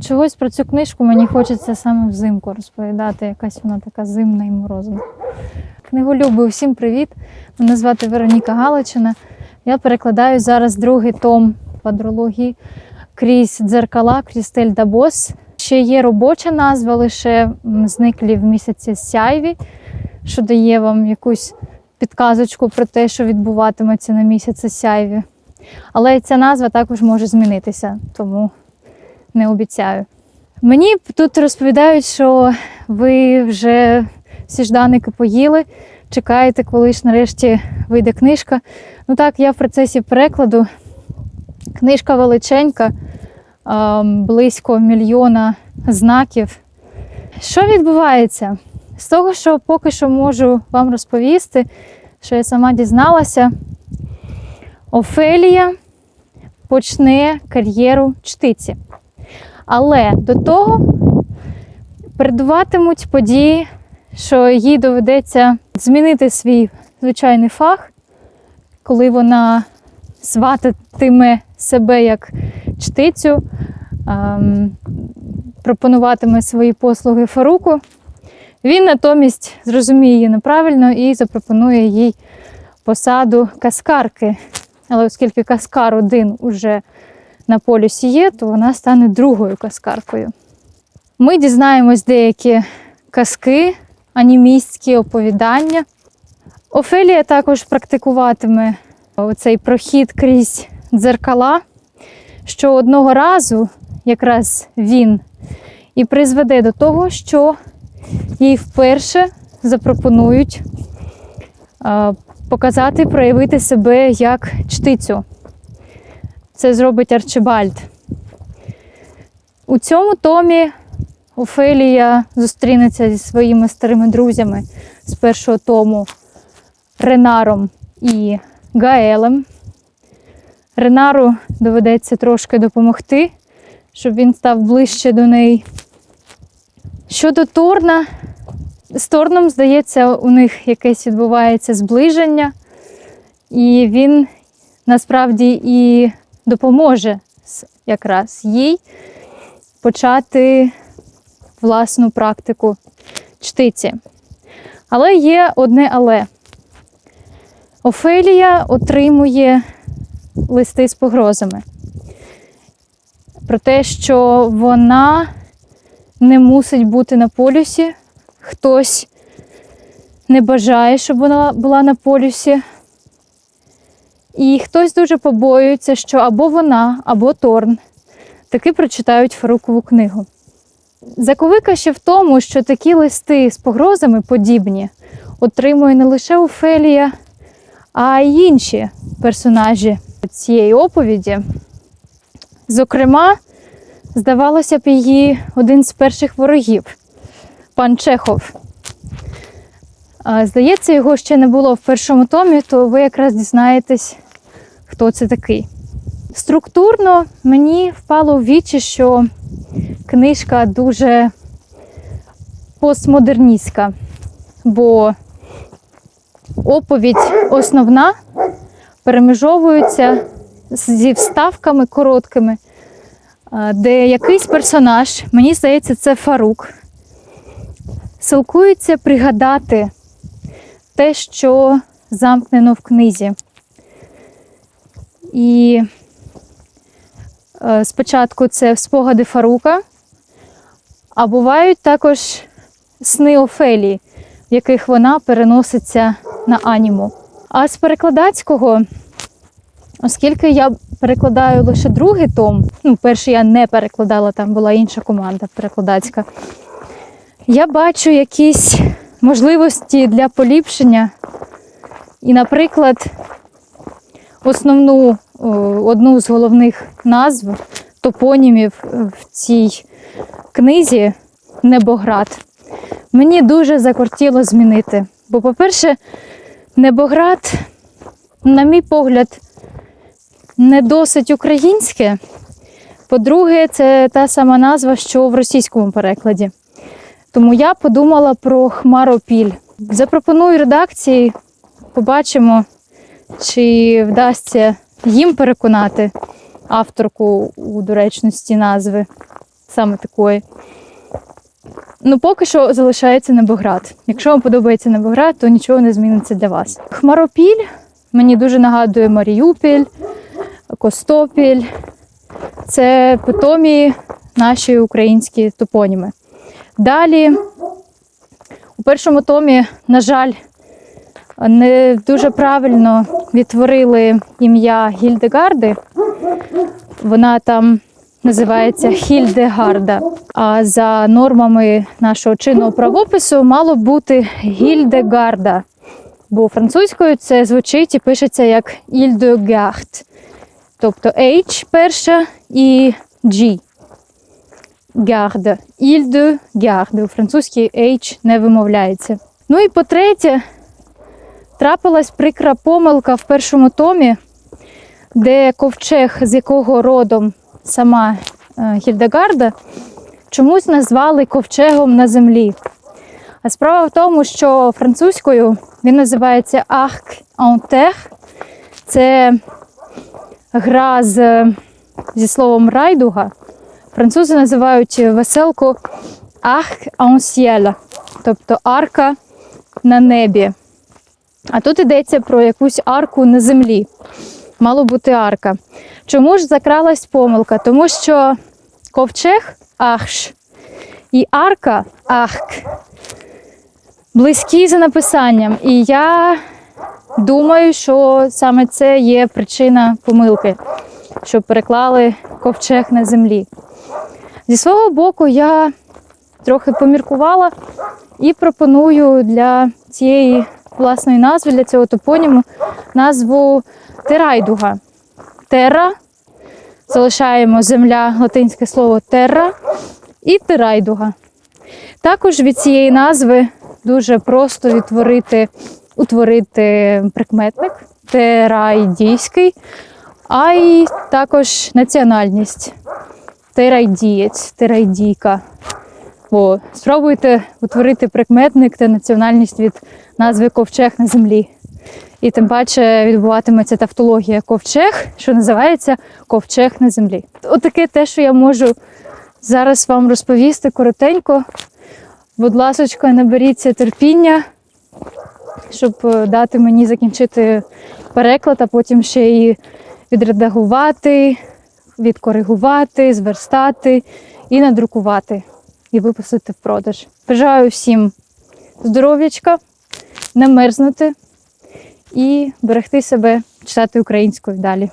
Чогось про цю книжку мені хочеться саме взимку розповідати. Якась вона така зимна і морозна. Книголюби, усім привіт! Мене звати Вероніка Галичина. Я перекладаю зараз другий том квадрології крізь дзеркала Крістель Дабос. Ще є робоча назва, лише зниклі в місяці сяйві, що дає вам якусь підказочку про те, що відбуватиметься на місяці сяйві. Але ця назва також може змінитися, тому не обіцяю. Мені тут розповідають, що ви вже всі жданики поїли, чекаєте, коли ж нарешті вийде книжка. Ну так, я в процесі перекладу. Книжка величенька, близько мільйона знаків. Що відбувається? З того, що поки що можу вам розповісти, що я сама дізналася, Офелія почне кар'єру чтиці. Але до того передуватимуть події, що їй доведеться змінити свій звичайний фах, коли вона свататиме себе як чтицю, ем, пропонуватиме свої послуги Фаруку. Він натомість зрозуміє її неправильно і запропонує їй посаду каскарки. Але оскільки каскар один уже на полюсі є, то вона стане другою каскаркою. Ми дізнаємось деякі казки, анімістські оповідання. Офелія також практикуватиме оцей прохід крізь дзеркала, що одного разу якраз він і призведе до того, що їй вперше запропонують показати проявити себе як чтицю. Це зробить Арчибальд. У цьому томі Офелія зустрінеться зі своїми старими друзями з першого тому Ренаром і Гаелем. Ренару доведеться трошки допомогти, щоб він став ближче до неї. Щодо Торна, з Торном, здається, у них якесь відбувається зближення, і він насправді і допоможе якраз їй почати власну практику чтиці. Але є одне але. Офелія отримує листи з погрозами про те, що вона не мусить бути на полюсі, хтось не бажає, щоб вона була на полюсі. І хтось дуже побоюється, що або вона, або Торн таки прочитають Фарукову книгу. Заковика ще в тому, що такі листи з погрозами подібні отримує не лише Офелія, а й інші персонажі цієї оповіді. Зокрема, здавалося б, її один з перших ворогів пан Чехов. Здається, його ще не було в першому томі, то ви якраз дізнаєтесь, хто це такий. Структурно мені впало в вічі, що книжка дуже постмодерністська, бо оповідь основна перемежовується зі вставками короткими, де якийсь персонаж, мені здається, це Фарук, силкується пригадати те, що замкнено в книзі. І е, спочатку це спогади Фарука, а бувають також сни Офелії, в яких вона переноситься на аніму. А з перекладацького, оскільки я перекладаю лише другий том, ну, перший я не перекладала, там була інша команда перекладацька, я бачу якісь можливості для поліпшення. І, наприклад, основну одну з головних назв топонімів в цій книзі Небоград. Мені дуже закортіло змінити. Бо, по-перше, Небоград, на мій погляд, не досить українське. По-друге, це та сама назва, що в російському перекладі. Тому я подумала про хмаропіль. Запропоную редакції, побачимо, чи вдасться їм переконати авторку у доречності назви. саме такої. Ну, поки що залишається Небоград. Якщо вам подобається Небоград, то нічого не зміниться для вас. Хмаропіль мені дуже нагадує Маріупіль, Костопіль. Це питомі наші українські топоніми. Далі, у першому томі, на жаль, не дуже правильно відтворили ім'я Гільдегарди. Вона там називається Хільдегарда. А за нормами нашого чинного правопису мало бути Гільдегарда. Бо французькою це звучить і пишеться як Ільдегард. Тобто H перша і G. Гарда. Ільде гарда. У французькій H не вимовляється. Ну і по-третє, трапилась прикра помилка в першому томі, де ковчег, з якого родом сама е, Гільдегарда, чомусь назвали ковчегом на землі. А справа в тому, що французькою він називається Arc terre. Це гра з, зі словом райдуга. Французи називають веселку Arc en тобто арка на небі. А тут йдеться про якусь арку на землі. Мало бути арка. Чому ж закралась помилка? Тому що ковчег ахш і арка ахк близькі за написанням. І я думаю, що саме це є причина помилки, що переклали ковчег на землі. Зі свого боку, я трохи поміркувала і пропоную для цієї власної назви, для цього топоніму, назву Терайдуга. Терра. Залишаємо земля, латинське слово терра і терайдуга. Також від цієї назви дуже просто відтворити, утворити прикметник терайдійський, а й також національність. Терайдієць, терайдійка. О, спробуйте утворити прикметник та національність від назви ковчег на землі. І тим паче відбуватиметься тавтологія ковчег, що називається ковчег на землі. Отаке те, що я можу зараз вам розповісти коротенько. Будь ласочка, наберіться терпіння, щоб е, дати мені закінчити переклад, а потім ще і відредагувати, відкоригувати, зверстати і надрукувати, і випустити в продаж. Бажаю всім здоров'ячка, не мерзнути і берегти себе, читати українською далі.